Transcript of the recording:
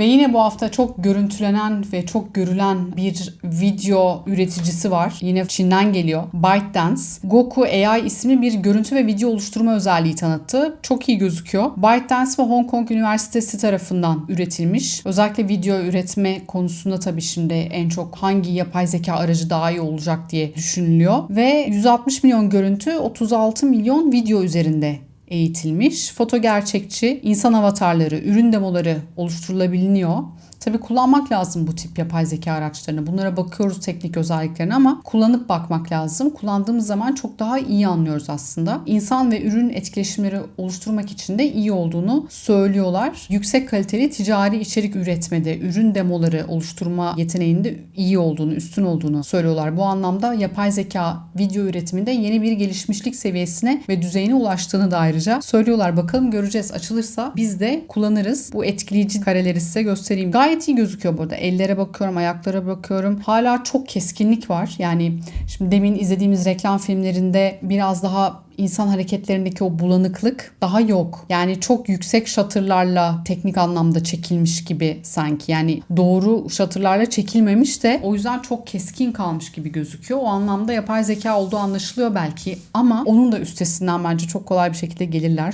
Ve yine bu hafta çok görüntülenen ve çok görülen bir video üreticisi var. Yine Çin'den geliyor. ByteDance. Goku AI isimli bir görüntü ve video oluşturma özelliği tanıttı. Çok iyi gözüküyor. ByteDance ve Hong Kong Üniversitesi tarafından üretilmiş. Özellikle video üretme konusunda tabii şimdi en çok hangi yapay zeka aracı daha iyi olacak diye düşünülüyor. Ve 160 milyon görüntü, 36 milyon video üzerinde eğitilmiş. Foto gerçekçi, insan avatarları, ürün demoları oluşturulabiliyor. Tabii kullanmak lazım bu tip yapay zeka araçlarını. Bunlara bakıyoruz teknik özelliklerine ama kullanıp bakmak lazım. Kullandığımız zaman çok daha iyi anlıyoruz aslında. İnsan ve ürün etkileşimleri oluşturmak için de iyi olduğunu söylüyorlar. Yüksek kaliteli ticari içerik üretmede, ürün demoları oluşturma yeteneğinde iyi olduğunu, üstün olduğunu söylüyorlar. Bu anlamda yapay zeka video üretiminde yeni bir gelişmişlik seviyesine ve düzeyine ulaştığını da ayrıca söylüyorlar. Bakalım göreceğiz. Açılırsa biz de kullanırız. Bu etkileyici kareleri size göstereyim. Gayet iyi gözüküyor burada. Ellere bakıyorum, ayaklara bakıyorum. Hala çok keskinlik var. Yani şimdi demin izlediğimiz reklam filmlerinde biraz daha insan hareketlerindeki o bulanıklık daha yok. Yani çok yüksek şatırlarla teknik anlamda çekilmiş gibi sanki. Yani doğru şatırlarla çekilmemiş de o yüzden çok keskin kalmış gibi gözüküyor. O anlamda yapay zeka olduğu anlaşılıyor belki ama onun da üstesinden bence çok kolay bir şekilde gelirler.